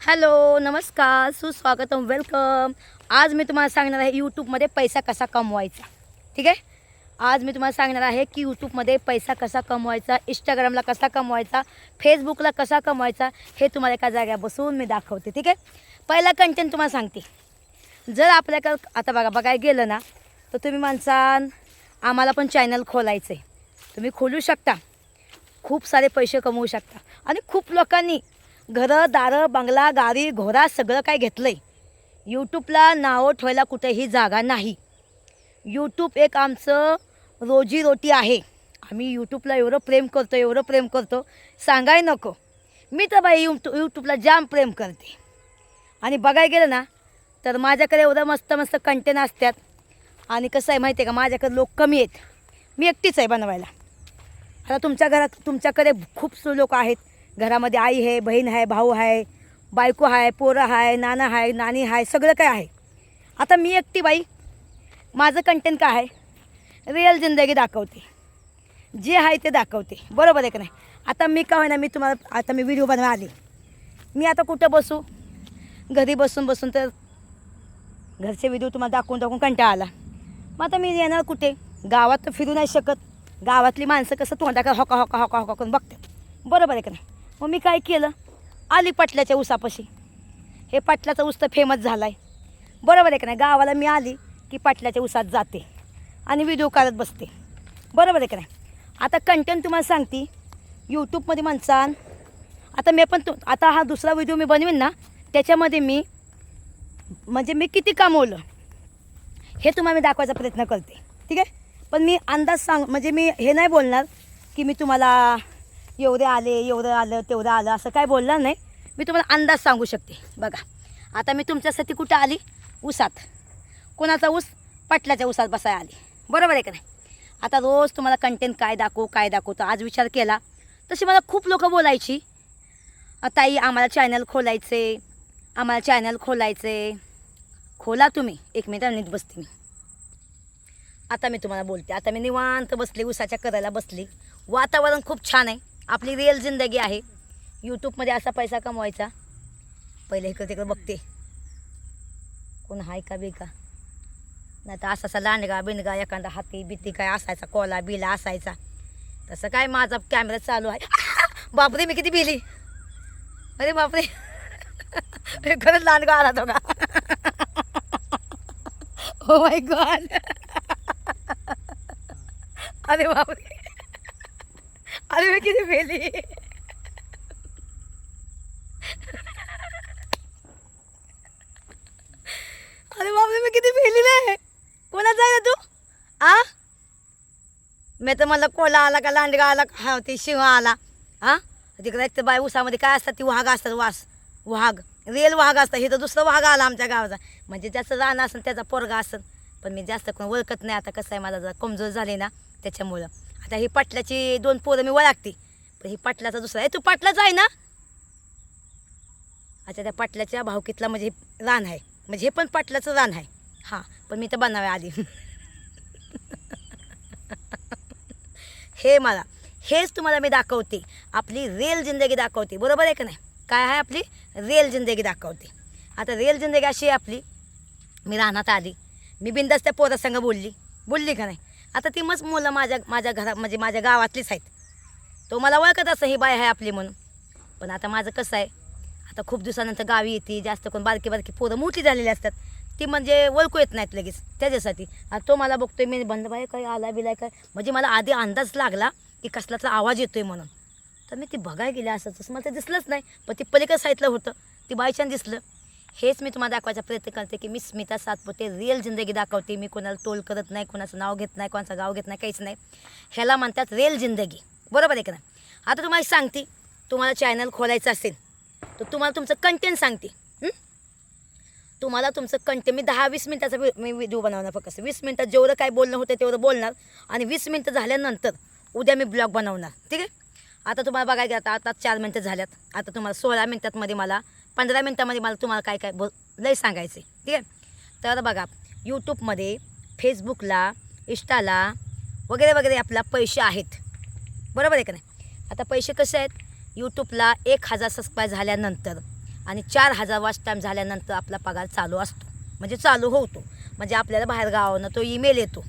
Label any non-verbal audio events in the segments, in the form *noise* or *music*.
Hello नमस्कार सुस्वागतम welcome. आज मी तुम्हाला सांगणार आहे यूट्यूबमध्ये पैसा कसा कमवायचा. ठीक आहे? आज मी तुम्हाला सांगणार आहे की यूट्यूबमध्ये पैसा कसा कमवायचा इंस्टाग्रामला कसा कमवायचा फेसबुकला कसा कमवायचा हे तुम्हाला एका जाग्या बसून मी दाखवते. ठीक आहे? पहिला कंटेंट तुम्हाला सांगते. जर आपल्याकडं आता बघा बघायला गेलं ना तर तुम्ही माणसान आम्हाला पण चॅनल खोलायचं आहे तुम्ही खोलू शकता. खूप सारे पैसे कमवू शकता. आणि खूप लोकांनी घरं दारं बंगला गाडी घोडा सगळं काय घेतलं आहे यूट्यूबला नावं ठेवायला कुठेही जागा नाही. यूट्यूब एक आमचं रोजीरोटी आहे. आम्ही यूट्यूबला एवढं प्रेम करतो एवढं प्रेम करतो. सांगाय नको. मी तर बाई यूट्यू यूट्यूबला जाम प्रेम करते. आणि बघायला गेलं ना तर माझ्याकडे एवढं मस्त मस्त कंटेन असतात. आणि कसं आहे माहिती आहे का माझ्याकडे लोक कमी आहेत. मी एकटीच आहे बनवायला. आता तुमच्या घरात तुमच्याकडे खूप लोक आहेत. घरामध्ये आई आहे बहीण आहे भाऊ आहे बायको आहे पोरं आहे नाना आहे नानी आहे सगळं काय आहे. आता मी एकटी बाई माझं कंटेंट काय आहे? रिअल जिंदगी दाखवते. जे आहे ते दाखवते. बरोबर आहे का नाही? आता मी काय होईना मी तुम्हाला आता मी व्हिडिओ बनवा आली. मी आता कुठं बसू? घरी बसून बसून तर घरचे व्हिडिओ तुम्हाला दाखवून दाखवून कंटाळा आला. मग आता मी येणार कुठे? गावात तर फिरू नाही शकत. गावातली माणसं कसं तोंडाकडे होका होका होका होका करून बघतात. बरोबर आहे का नाही? मग मी काय केलं? आली पटल्याच्या ऊसापाशी. हे पटल्याचा ऊस तर फेमस झाला आहे बरोबर आहे का नाही? गावाला मी आली की पाटल्याच्या ऊसात जाते आणि व्हिडिओ काढत बसते. बरोबर आहे का नाही? आता कंटेंट तुम्हाला सांगते. यूट्यूबमध्ये म्हणसान. आता मी पण तु आता हा दुसरा व्हिडिओ मी बनवीन ना त्याच्यामध्ये मी म्हणजे मी किती कमवलं? हे तुम्हाला मी दाखवायचा प्रयत्न करते. ठीक आहे? पण मी अंदाज सांग म्हणजे मी हे नाही बोलणार की मी तुम्हाला एवढे आले एवढं आलं तेवढं आलं असं काय बोलणार नाही. मी तुम्हाला अंदाज सांगू शकते. बघा आता मी तुमच्यासाठी कुठं आली? ऊसात. कोणाचा ऊस? पटल्याच्या ऊसात बसायला आली. बरोबर आहे का नाही? आता रोज तुम्हाला कंटेंट काय दाखवू काय दाखवतो आज विचार केला. तशी मला खूप लोकं बोलायची. ताई आम्हाला चॅनल खोलायचे. आम्हाला चॅनल खोलायचे. खोला तुम्ही. एक मिनिट नीट बसते मी. आता मी तुम्हाला बोलते. आता मी निवांत बसली उसाच्या करायला बसली. वातावरण खूप छान आहे. आपली रिअल जिंदगी आहे. यूट्यूबमध्ये असा पैसा कमवायचा. पहिले इकडे तिकडे बघते. कोण हाय का बी का? नाही तर असा असा लांडगा बिंडगा एखादा हाती बिती काय असायचा कोला बिला असायचा. तसं काय माझा कॅमेरा चालू आहे. *laughs* बापरे मी किती बिली. अरे बापरे. *laughs* खरंच लांडगा आला तो का? हो माय गॉड अरे बापरे. अरे मी किती फेली अरे बापरे मी किती फेली नाही कोणाचा आहे तू? आ? मी तर म्हणलं कोला आला का लांडगा आला का? हा ते शिवा आला. हा तिकडे एक तर बाय उसामध्ये काय असतात ती वाघ असतात वास वाघ. रेल वाघ असतात हे तर दुसरं वाघ आला आमच्या गावाचा. म्हणजे ज्याचं रान असेल त्याचा पोरगा असेल पण मी जास्त कोण ओळखत नाही आता कसं आहे माझा जरा कमजोर झाले ना त्याच्यामुळं. आता ही पाटलाची दोन पोरं मी ओळखते. पण ही पाटलाचा दुसरा आहे तू पाटलाचा आहे ना? अच्छा त्या पाटल्याच्या भावकीतला म्हणजे रान आहे. म्हणजे हे पण पाटलाचं रान आहे. हां पण मी तर बनावे आली *laughs* हे मला हेच तुम्हाला मी दाखवते. आपली रेल जिंदगी दाखवते. बरोबर आहे का नाही? काय आहे आपली? रेल जिंदगी दाखवते. आता रेल जिंदगी अशी आहे आपली. मी राहण्यात आली. मी बिंदास त्या पोरासंग बोलली. बोलली का नाही? आता ती मस्त मुलं माझ्या माझ्या घरा म्हणजे माझ्या गावातलीच आहेत. तो मला ओळखत असं ही बाय आहे आपली म्हणून. पण आता माझं कसं आहे आता खूप दिवसानंतर गावी येते जास्त कोण बारकी बारकी पोरं मोठी झालेली असतात. ती म्हणजे ओळखू येत नाहीत लगेच त्याच्यासाठी. आता तो मला बघतोय मी बंद बाय काय आला बिलाय काय? म्हणजे मला आधी अंदाज लागला की कसलाचा आवाज येतोय म्हणून. तर मी ती बघायला गेली असं तसं मला ते दिसलंच नाही. पण ती पलीकडे साईडला होतं. ती बायचान दिसलं. हेच मी तुम्हाला दाखवायचा प्रयत्न करते की मी स्मिता सातपुते रिअल जिंदगी दाखवते. मी कोणाला तोल करत नाही कोणाचं नाव घेत नाही कोणाचं गाव घेत नाही काहीच नाही. ह्याला म्हणतात रिअल जिंदगी. बरोबर आहे का नाही? आता तुम्हाला सांगते. तुम्हाला चॅनल खोलायचं असेल तर तुम्हाला तुमचं कंटेंट सांगते. तुम्हाला तुमचं कंटेंट मी दहा वीस मिनटाचा मी व्हिडिओ बनवणार फक्त. वीस मिनटात जेवढं काय बोलणं होतं तेवढं बोलणार. आणि वीस मिनटं झाल्यानंतर उद्या मी ब्लॉग बनवणार. ठीक आहे? आता तुम्हाला बघायला आता आता चार मिनटं झाल्यात. आता तुम्हाला सोळा मिनटातमध्ये मला पंधरा मिनटामध्ये मला तुम्हाला काय काय बोल लय सांगायचं आहे ठीक आहे? तर बघा यूट्यूबमध्ये फेसबुकला इंस्टाला वगैरे वगैरे आपला पैसे आहेत. बरोबर आहे का नाही? आता पैसे कसे आहेत? यूट्यूबला एक हजार सबस्क्राईब झाल्यानंतर आणि चार हजार वॉच टाईम झाल्यानंतर आपला पगार चालू असतो. म्हणजे चालू होतो. म्हणजे आपल्याला बाहेर गावानं तो ईमेल येतो.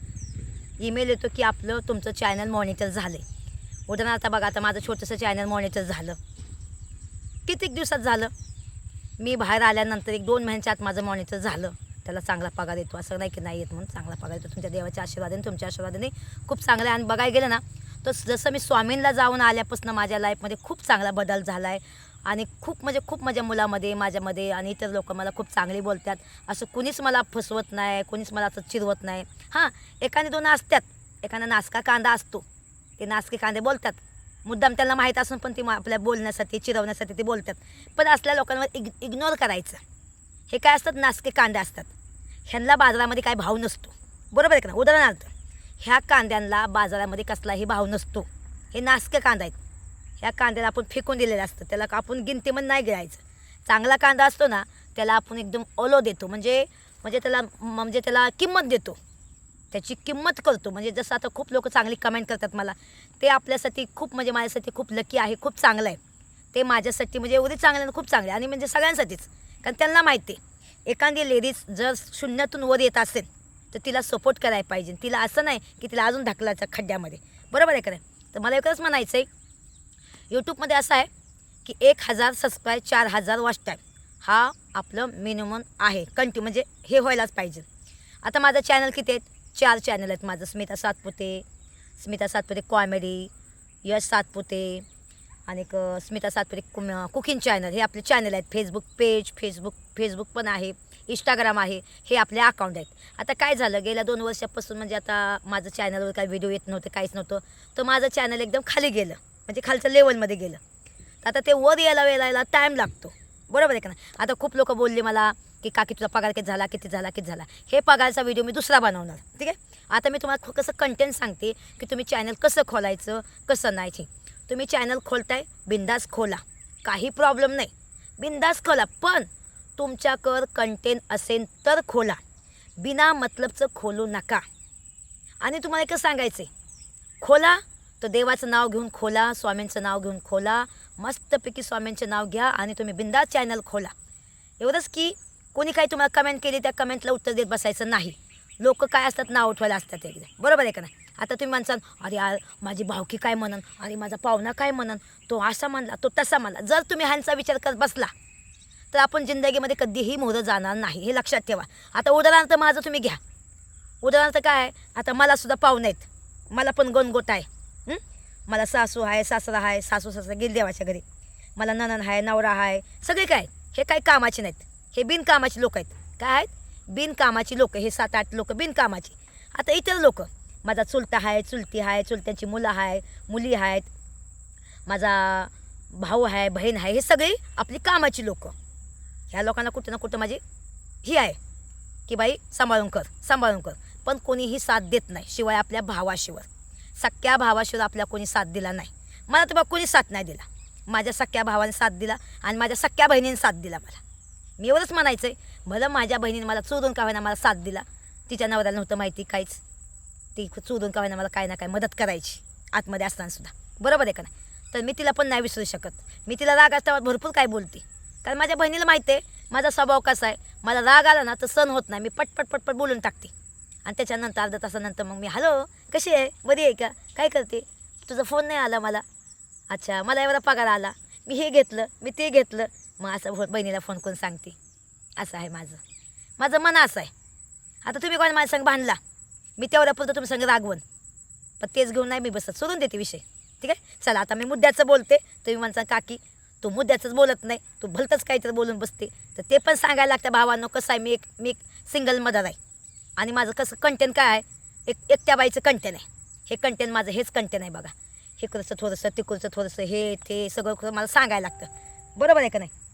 ईमेल येतो की आपलं तुमचं चॅनल मॉनिटर झालं आहे उदाहरणार्थ बघा आता माझं छोटंसं चॅनल मॉनिटर झालं. कितीक दिवसात झालं? मी बाहेर आल्यानंतर एक दोन महिन्याच्या आत माझं मॉनिटर झालं. त्याला चांगला पगार येतो असं नाही की नाही येत म्हणून चांगला पगार येतो तुमच्या देवाच्या आशीर्वादाने तुमच्या आशीर्वादाने खूप चांगलं आहे. आणि बघायला गेलं ना तर जसं मी स्वामींना जाऊन आल्यापासून माझ्या लाईफमध्ये खूप चांगला बदल झाला आहे आणि खूप म्हणजे खूप माझ्या मुलामध्ये माझ्यामध्ये आणि इतर लोक मला खूप चांगली बोलतात. असं कुणीच मला फसवत नाही कुणीच मला असं चिरवत नाही. हां एकाने दोन असतात एखादा नासका कांदा असतो. ते नासके कांदे बोलतात. मुद्दाम त्यांना माहीत असून पण ते आपल्या बोलण्यासाठी चिरवण्यासाठी ते बोलतात. पण असल्या लोकांवर इग इग्नोर करायचं. हे काय असतात? नासके कांदे असतात. ह्यांना बाजारामध्ये काय भाव नसतो. बरोबर आहे का ना उदाहरणार्थ ह्या कांद्यांना बाजारामध्ये कसलाही भाव नसतो. हे नासके कांदा आहेत. ह्या कांद्याला आपण फेकून दिलेलं असतं. त्याला का आपण गिनतीमध्ये नाही गिळायचं. चांगला कांदा असतो ना त्याला आपण एकदम ओलो देतो. म्हणजे म्हणजे त्याला म्हणजे त्याला किंमत देतो. त्याची किंमत करतो म्हणजे जसं आता खूप लोक चांगली कमेंट करतात मला. ते आपल्यासाठी खूप म्हणजे माझ्यासाठी खूप लकी आहे खूप चांगलं आहे ते माझ्यासाठी म्हणजे एवढी चांगलं आहे, खूप चांगले आणि म्हणजे सगळ्यांसाठीच. कारण त्यांना माहिती आहे. एखादी लेडीज जर शून्यातून वर येत असेल तर तिला सपोर्ट करायला पाहिजे. तिला असं नाही की तिला अजून ढकलायचं खड्ड्यामध्ये. बरोबर आहे का तर मला एकच म्हणायचं आहे. यूट्यूबमध्ये असं आहे की एक हजार सबस्क्राईब चार हजार वॉच टाईम हा आपलं मिनिमम आहे. कंटिन्यू म्हणजे हे व्हायलाच पाहिजे. आता माझं चॅनल किती आहेत चार चॅनल आहेत माझं. स्मिता सातपुते स्मिता सातपुते कॉमेडी यश सातपुते आणि स्मिता सातपुते कु कुकिंग चॅनल हे आपले चॅनल आहेत. फेसबुक पेज फेसबुक फेसबुक पण आहे. इंस्टाग्राम आहे. हे आपले अकाउंट आहेत. आता काय झालं? गेल्या दोन वर्षापासून म्हणजे आता माझं चॅनलवर काही व्हिडिओ येत नव्हते काहीच नव्हतं. तर माझं चॅनल एकदम खाली गेलं. म्हणजे खालच्या लेवलमध्ये गेलं. तर आता ते वर यायला वेळायला टाईम लागतो. बरोबर आहे का ना आता खूप लोक बोलले मला की काकी तुझा पगार किती झाला किती झाला किती झाला. हे पगारचा व्हिडिओ मी दुसरा बनवणार ठीक आहे? आता मी तुम्हाला खो- कसं कंटेंट सांगते की तुम्ही चॅनल कसं खोलायचं कसं नाही तुम्ही चॅनल खोलताय बिंदास खोला. काही प्रॉब्लेम नाही. बिंदास खोला पण तुमच्याकर कंटेंट असेल तर खोला. बिना मतलबचं खोलू नका. आणि तुम्हाला एकच सांगायचं आहे खोला तर देवाचं नाव घेऊन खोला स्वामींचं नाव घेऊन खोला. मस्तपैकी स्वामींचं नाव घ्या आणि तुम्ही बिंदास चॅनल खोला. एवढंच की कोणी काही तुम्हाला कमेंट केली त्या कमेंटला उत्तर देत बसायचं नाही. लोक काय असतात नाव उठवायला असतात एकदा. बरोबर आहे का नाही? आता तुम्ही म्हणसान अरे यार माझी भावकी काय म्हणन? अरे माझा पाहुणा काय म्हणन? तो असा म्हणला तो तसा म्हणला. जर तुम्ही ह्यांचा विचार करत बसला तर आपण जिंदगीमध्ये कधीही मोहरं जाणार नाही हे लक्षात ठेवा. आता उदाहरणार्थ माझं तुम्ही घ्या. उदाहरणार्थ काय आहे? आता मलासुद्धा पाहुणे आहेत. मला पण गणगोट आहे. मला सासू आहे सासरा आहे सासू सासरा गेली देवाच्या घरी. मला ननन आहे नवरा आहे सगळे काय हे काही कामाचे नाहीत. हे बिनकामाची लोक आहेत. काय आहेत? बिनकामाची लोक. हे सात आठ लोक बिनकामाची. आता इतर लोक. माझा चुलता आहे चुलती आहे चुलत्यांची मुलं आहे मुली आहेत माझा भाऊ आहे बहीण आहे हे सगळी आपली कामाची लोक. ह्या लोकांना कुठं ना कुठं माझी ही आहे की बाई सांभाळून कर सांभाळून कर. पण कोणीही साथ देत नाही शिवाय आपल्या भावाशिवाय. सख्या भावाशिवाय आपल्या कोणी साथ दिला नाही. मला तर बघ कोणी साथ नाही दिला. माझ्या सख्या भावाने साथ दिला आणि माझ्या सख्या बहिणीने साथ दिला मला. मी एवढंच म्हणायचं आहे भलं माझ्या बहिणीने मला चोरून का होईना मला साथ दिला? तिच्या नवऱ्याला नव्हतं माहिती काहीच. ती चोरून का होईना मला काय ना काय मदत करायची. आतमध्ये असताना सुद्धा. बरोबर आहे का नाही? तर मी तिला पण नाही विसरू शकत. मी तिला राग असताना भरपूर काय बोलते. कारण माझ्या बहिणीला माहिती आहे माझा स्वभाव कसा आहे. मला राग आला ना तर सण होत नाही. मी पटपट पटपट बोलून टाकते. आणि त्याच्यानंतर अर्धा तासानंतर मग मी हॅलो कशी आहे? बरी आहे का? काय करते? तुझा फोन नाही आला मला. अच्छा मला एवढा पगार आला. मी हे घेतलं मी ते घेतलं. मग असं भो- बहिणीला फोन करून सांगते. असं आहे माझं. माझं मन असं आहे. आता तुम्ही कोण माझ्या संग बांधला मी तेवढ्या पुरतं तुम्ही संग रागवून. पण तेच घेऊन नाही मी बसत. सोडून देते विषय. ठीक आहे? चला आता मी मुद्द्याचं बोलते. तुम्ही म्हणता काकी तू मुद्द्याचंच बोलत नाही. तू भलतंच काहीतरी बोलून बसते. तर ते पण सांगायला लागतं भावांनो कसं आहे? मी एक मी एक सिंगल मदर आहे. आणि माझं कसं कंटेंट काय आहे? एक एकट्या बाईचं कंटेंट आहे. हे कंटेंट माझं हेच कंटेंट आहे बघा. हे कुरचं थोडंसं तिकडचं थोडंसं हे ते सगळं मला सांगायला लागतं. बरोबर आहे का नाही?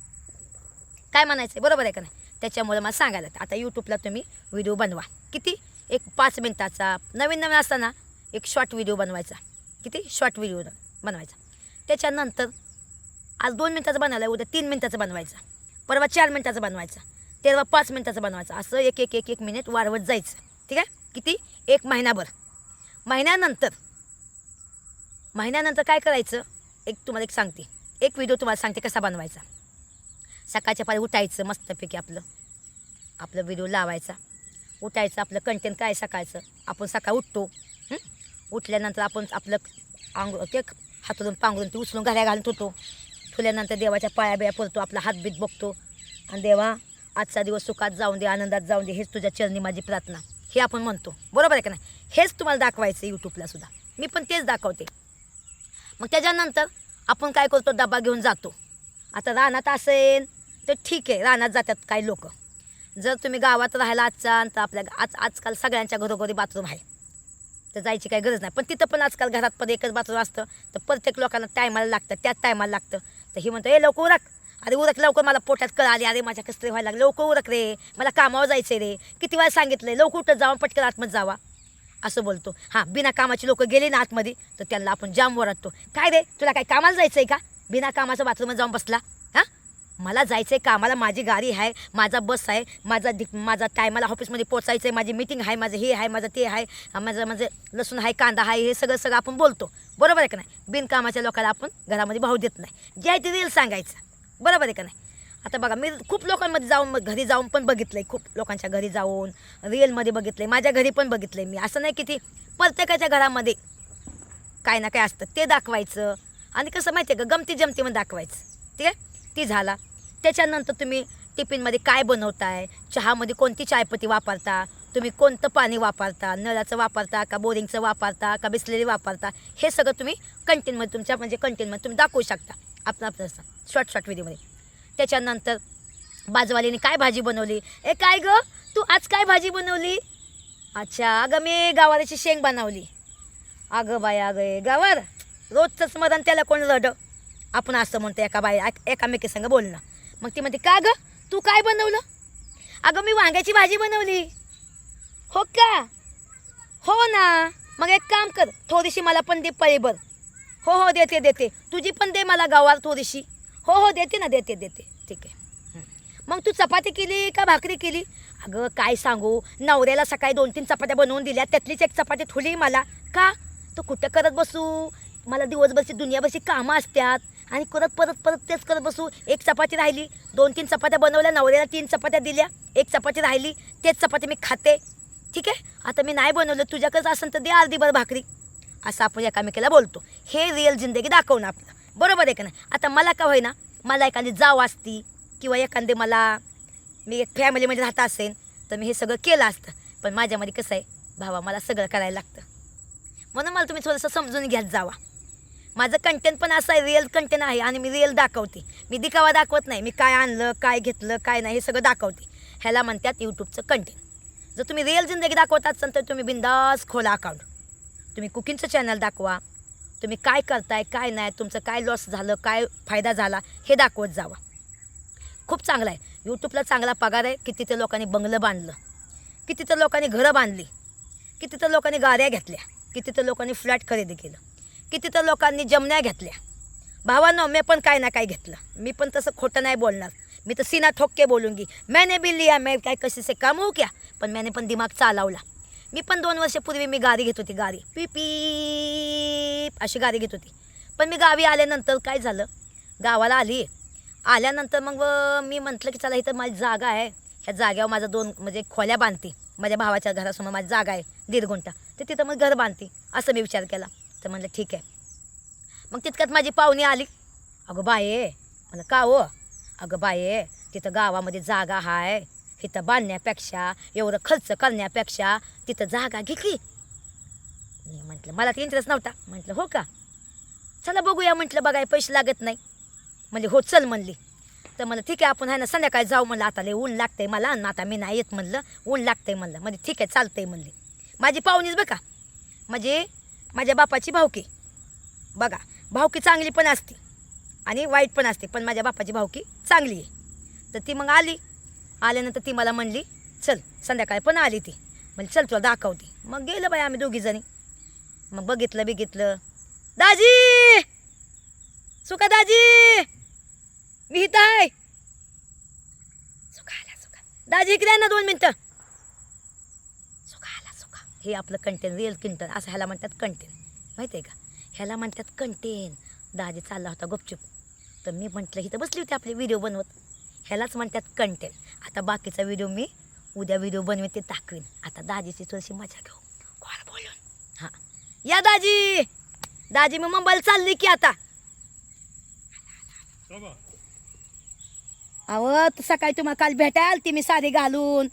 काय म्हणायचं आहे बरोबर आहे का नाही? त्याच्यामुळे मला सांगायला आता यूट्यूबला तुम्ही व्हिडिओ बनवा. किती? एक पाच मिनटाचा. नवीन नवीन असताना एक शॉर्ट व्हिडिओ बनवायचा. किती? शॉर्ट व्हिडिओ बनवायचा. त्याच्यानंतर आज दोन मिनटाचं बनवायला उद्या तीन मिनटाचं बनवायचा. परवा चार मिनटाचं बनवायचा. तेरवा पाच मिनटाचं बनवायचं. असं एक एक एक एक मिनिट वाढवत जायचं. ठीक आहे? किती? एक महिनाभर. महिन्यानंतर महिन्यानंतर काय करायचं? एक तुम्हाला एक सांगते. एक व्हिडिओ तुम्हाला सांगते कसा बनवायचा. सकाळच्या पारी उठायचं मस्तपैकी आपलं. आपलं व्हिडिओ लावायचा. उठायचं आपलं कंटेंट काय सकाळचं? आपण सकाळ उठतो. उठल्यानंतर आपण आपलं आंघोळ ते हातरून पांघरून ते उचलून घड्या घालून होतो. ठुल्यानंतर देवाच्या पाया बिया पडतो आपला हातबीत बघतो. आणि देवा आजचा दिवस सुखात जाऊन दे आनंदात जाऊन दे हेच तुझ्या चरणी माझी प्रार्थना. हे आपण म्हणतो. बरोबर आहे का नाही? हेच तुम्हाला दाखवायचं यूट्यूबला सुद्धा. मी पण तेच दाखवते. मग त्याच्यानंतर आपण काय करतो? डबा घेऊन जातो. आता रानात असेल तर ठीक आहे रानात जातात काही लोक. जर तुम्ही गावात राहायला आजचा तर आपल्या आज आजकाल सगळ्यांच्या घरोघरी बाथरूम आहे. तर जायची काही गरज नाही. पण तिथं पण आजकाल घरात पण एकच बाथरूम असतं. तर प्रत्येक लोकांना टायमाला लागतं त्याच टायमाला लागतं. तर ही म्हणतं ए लवकर उरक. अरे उरक लवकर मला पोटात कळ आली अरे माझ्या कसं व्हायला लागले. लवकर उरक रे. मला कामावर जायचं रे. किती वेळा सांगितलं लवकर उठत जावा पटकन आतमध्ये जावा. असं बोलतो. हां बिना कामाची लोक गेले ना आतमध्ये तर त्यांना आपण जाम ओरडतो. काय रे तुला काय कामाला जायचं आहे का? बिना कामाचं बाथरूममध्ये जाऊन बसला. मला जायचं आहे कामाला माझी गाडी आहे माझा बस आहे माझा दि माझा टायमाला ऑफिसमध्ये पोचायचं आहे माझी मीटिंग आहे माझं हे आहे माझं ते आहे माझं म्हणजे लसूण आहे कांदा आहे हे सगळं सगळं आपण बोलतो. बरोबर आहे का नाही? बिनकामाच्या लोकांना आपण घरामध्ये भाव देत नाही. जे आहे ते रील सांगायचं. बरोबर आहे का नाही? आता बघा मी खूप लोकांमध्ये जाऊन मग घरी जाऊन पण बघितलं आहे खूप लोकांच्या घरी जाऊन रिअलमध्ये बघितलं आहे माझ्या घरी पण बघितलं आहे मी. असं नाही की ती प्रत्येकाच्या घरामध्ये काय ना काय असतं. ते दाखवायचं. आणि कसं माहिती आहे का? गमती जमतीमध्ये दाखवायचं. ठीक आहे? ती झाला. त्याच्यानंतर तुम्ही टिफिनमध्ये काय बनवताय? चहामध्ये कोणती चायपत्ती वापरता? तुम्ही कोणतं पाणी वापरता? नळाचं वापरता का बोरिंगचं वापरता का बिसलेरी वापरता? हे सगळं तुम्ही कंटेनमध्ये तुमच्या म्हणजे कंटेनमध्ये तुम्ही दाखवू शकता. आपण आपलं शॉर्ट शॉर्ट व्हिडिओमध्ये त्याच्यानंतर बाजवालीने काय भाजी बनवली? ए काय ग? तू आज काय भाजी बनवली? अच्छा अगं मी गावाराची शेंग बनवली. अगं बाय अगं ए गवार? रोजचं स्मरण त्याला कोण रड? आपण असं म्हणतो एका बाई एकामेकी संग बोलणं. मग ती म्हणते का गं? तू काय बनवलं? अगं मी वांग्याची भाजी बनवली. हो का? हो ना. मग एक काम कर थोडीशी मला पण दे पळीभर हो हो देते देते. तुझी पण दे मला गावात थोडीशी. हो हो देते ना देते देते. ठीक आहे. मग तू चपाती केली का भाकरी केली? अगं काय सांगू? नवऱ्याला सकाळी दोन तीन चपात्या बनवून दिल्या. त्यातलीच एक चपाती थोडी मला. का? तू कुठं करत बसू? मला दिवसभरची दुनियाभरची कामं असतात. आणि करत परत परत तेच करत बसू. एक चपाती राहिली दोन तीन चपात्या बनवल्या नवऱ्याला तीन चपात्या दिल्या एक चपाती राहिली तेच चपाती मी खाते. ठीक आहे? आता मी नाही बनवलं तुझ्याकडंच असेल तर दे अर्धीभर भाकरी. असं आपण एकामेकीला बोलतो. हे रिअल जिंदगी दाखवणं आपलं. बरोबर आहे का नाही? आता मला का होईना मला एखादी जाव असती किंवा एखादे मला मी एक फॅमिलीमध्ये राहत असेल तर मी हे सगळं केलं असतं. पण माझ्यामध्ये कसं आहे भावा मला सगळं करायला लागतं. म्हणून मला तुम्ही थोडंसं समजून घ्यात जावा. माझं कंटेंट पण असं आहे रिअल कंटेंट आहे आणि मी रिअल दाखवते. मी दिखावा दाखवत नाही मी काय आणलं काय घेतलं काय नाही हे सगळं दाखवते. ह्याला म्हणतात यूट्यूबचं कंटेंट जर तुम्ही रिअल जिंदगी दाखवत असाल तर तुम्ही बिंदास खोला अकाउंट तुम्ही कुकिंगचं चॅनल दाखवा. तुम्ही काय करताय काय नाही तुमचं काय लॉस झालं काय फायदा झाला हे दाखवत जावा. खूप चांगलं आहे. यूट्यूबला चांगला पगार आहे किती तर लोकांनी बंगलं बांधलं. किती तर लोकांनी घरं बांधली. किती तर लोकांनी गाड्या घेतल्या. किती तर लोकांनी फ्लॅट खरेदी केलं. किती तर लोकांनी जमण्या घेतल्या. भावानो मी पण काय ना काय घेतलं. मी पण तसं खोटं नाही बोलणार. मी तर सीना ठोके बोलून बोलूंगी मैंने भी लिया मैं काय कशी से काम हो क्या? पण मैंने पण दिमाग चालवला. मी पण दोन वर्षापूर्वी मी गाडी घेत होती गाडी. पी पीप अशी गाडी घेत होती. पण मी गावी आल्यानंतर काय झालं? गावाला आली. आल्यानंतर मग मी म्हटलं की चला इथं माझी जागा आहे. ह्या जाग्यावर माझं दोन म्हणजे खोल्या बांधते. माझ्या भावाच्या घरासमोर माझी जागा आहे दीड गुंठा. तर तिथं मग घर बांधते. असं मी विचार केला. तर म्हणलं ठीक आहे. मग तितक्यात माझी पाहुणी आली. अगं बाये म्हणलं का हो? अगं बाये तिथं गावामध्ये जागा आहे इथं बांधण्यापेक्षा एवढं खर्च करण्यापेक्षा तिथं जागा घेतली. मी म्हटलं मला तर इंटरेस्ट नव्हता. म्हटलं हो का? चला बघूया म्हटलं बघाय पैसे लागत नाही. म्हणजे हो चल म्हणली. तर म्हणलं ठीक आहे आपण आहे ना संध्याकाळी जाऊ म्हणलं आता लय ऊन लागतंय मला आणि आता मी नाही येत म्हणलं ऊन लागतंय म्हणलं म्हणजे ठीक आहे चालतंय म्हणली. माझी पाहुणीच बघा. म्हणजे माझ्या बापाची भावकी. बघा भावकी चांगली पण असते आणि वाईट पण असते पण माझ्या बापाची भावकी चांगली आहे. तर ती मग आली. आल्यानंतर ती मला म्हणली चल संध्याकाळी पण आली ती. म्हणजे चल तुला दाखवते. मग गेलं बाई आम्ही दोघीजणी मग बघितलं बिघितलं. दाजी! सुका दाजी! मी इथं आहे. सुका आला सुका. दाजी इकडे ना दोन मिनटं. हे आपलं कंटेन रिअल कंटेन असं ह्याला म्हणतात कंटेन माहिती आहे का? ह्याला म्हणतात कंटेन दाजी चालला होता गुपचूप. तर मी म्हटलं इथं बसली होती आपली व्हिडिओ बनवत. ह्यालाच म्हणतात कंटेंट आता बाकीचा व्हिडिओ मी उद्या व्हिडिओ बनवेन ते दाखवीन. आता दाजीची थोडीशी मजा घेऊ. कोण बोलून? हां. या दाजी! दाजी मी मुंबईला चालली की आता. अहो सकाळी तुम्हाला काल भेटायला ती मी साडी घालून.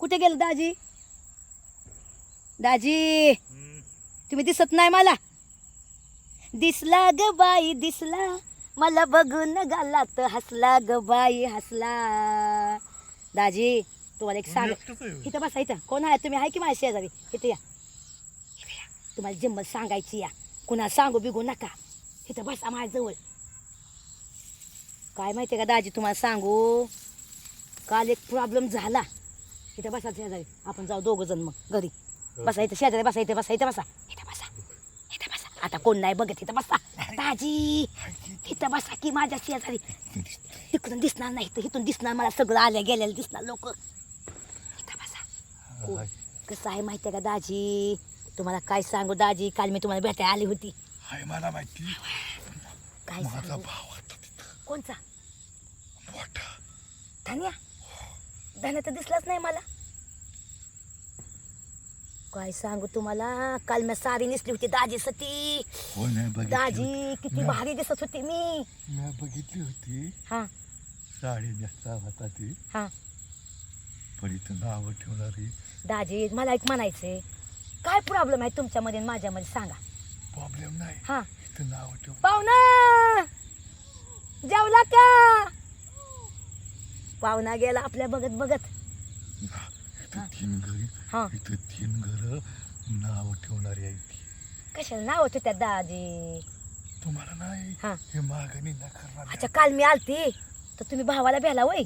कुठे गेलं दाजी? दाजी तुम्ही दिसत नाही मला. दिसला ग बाई दिसला. मला बघून गालात हसला ग बाई हसला. दाजी तुम्हाला एक सांग. इथं बसा इथं. कोण आहे? तुम्ही आहे की माझ्या शेजारी? इथं या. तुम्हाला जिंमत सांगायची या. कुणा सांगू बिगू नका. इथं बसा माझ्याजवळ. काय माहिती का दाजी तुम्हाला सांगू? काल एक प्रॉब्लेम झाला. इथं बसा शेजारी. आपण जाऊ दोघं जण मग घरी. बसा इथं शेजारी बसा इथे बसा इथं बसा. इथं बसा. इथं बसा. आता कोण नाही बघत इथं बसा. दाजी इथं बसा की माझ्या शेजारी. तिकडून दिसणार नाही तर इथून दिसणार मला सगळं आल्या गेलेलं दिसणार लोक. इथं बसा. कोण? कसं आहे माहिती आहे का दाजी? तुम्हाला काय सांगू दाजी? काल मी तुम्हाला भेटायला आली होती. हाय मला माहिती. काय माझा सांगू? भाव होता तिथं. कोणचा? मोठा धन्या. धन्या तर दिसलाच नाही मला. काय सांगू तुम्हाला? काल मी साडी नेसली होती दाजी सती. हो नाही बघितली दाजी किती. भारी दिसत होती मी. मी बघितली होती. हा. साडी नेसता होता ती. हा. पण इथं नाव ठेवणारी. दाजी मला एक म्हणायचंय. काय प्रॉब्लेम आहे तुमच्यामध्ये आणि माझ्यामध्ये सांगा. प्रॉब्लेम नाही. हा. इथं नाव ठेव पाहुणा! जेवला का? पाहुणा गेला आपल्या बघत बघत. इथं तीन घरी इथं तीन घर नाव ठेवणारी आहे ती. कशाला नाव होतं त्या दाजी तुम्हाला नाही? हा. हे मागणी न करणार अच्छा काल मी आलती तर तुम्ही भावाला भेला वय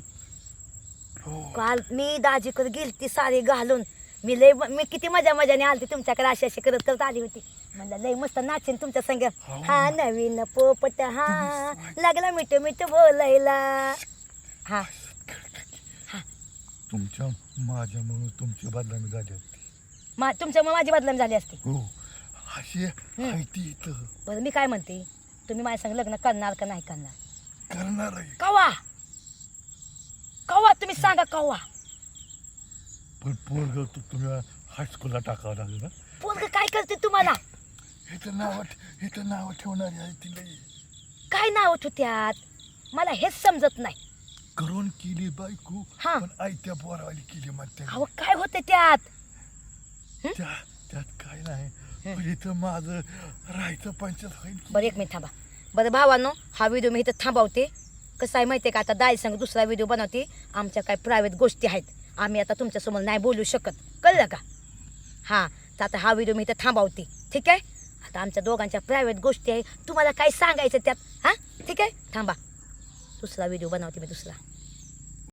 हो. काल मी दाजीकडे गेलती साडी घालून. मी लय मी किती मजा मजाने आलती तुमच्याकडे अशी अशी करत करत आली होती. म्हणलं लय मस्त नाचेन तुमच्या संग. हो. हा नवीन पोपट हा. लागला मिठ मिठ बोलायला. हा. तुमच्या माझ्यामुळे तुमची बदनामी झाली होती मा तुमच्यामुळे माझी बदनामी झाली असती. हो अशी आहे ती इथं. बरं मी काय म्हणते? तुम्ही माझ्या संग लग्न करणार का नाही करणार? करणार आहे. कवा? कवा? तुम्ही सांगा कवा? पण पोरग तू तुम्ही हायस्कूलला टाकावं लागलं ना? पोरग काय करते तुम्हाला? इथं नाव इथं नाव ठेवणारी आहे ती लई. काय नाव होतं त्यात मला हेच समजत नाही. करून केली बायको हा. पण आयत्या पोरावाली केली म्हणते. अहो काय होते त्यात? त्या त्यात काय नाही. पण इथं माझं राहायचं पंचायत होईल की? बरं एक मिनिट थांबा. बरं भावानो हा व्हिडिओ मी इथं थांबवते. कसं आहे माहिती आहे का आता दाई संग दुसरा व्हिडिओ बनवते. आमच्या काय प्रायव्हेट गोष्टी आहेत. आम्ही आता तुमच्यासमोर नाही बोलू शकत. कळलं का? हां तर आता हा व्हिडिओ मी इथं थांबवते. ठीक आहे? आता आमच्या दोघांच्या प्रायव्हेट गोष्टी आहे. तुम्हाला काय सांगायचं त्यात? हां? ठीक आहे? थांबा. दुसरा व्हिडिओ बनवते मी दुसरा.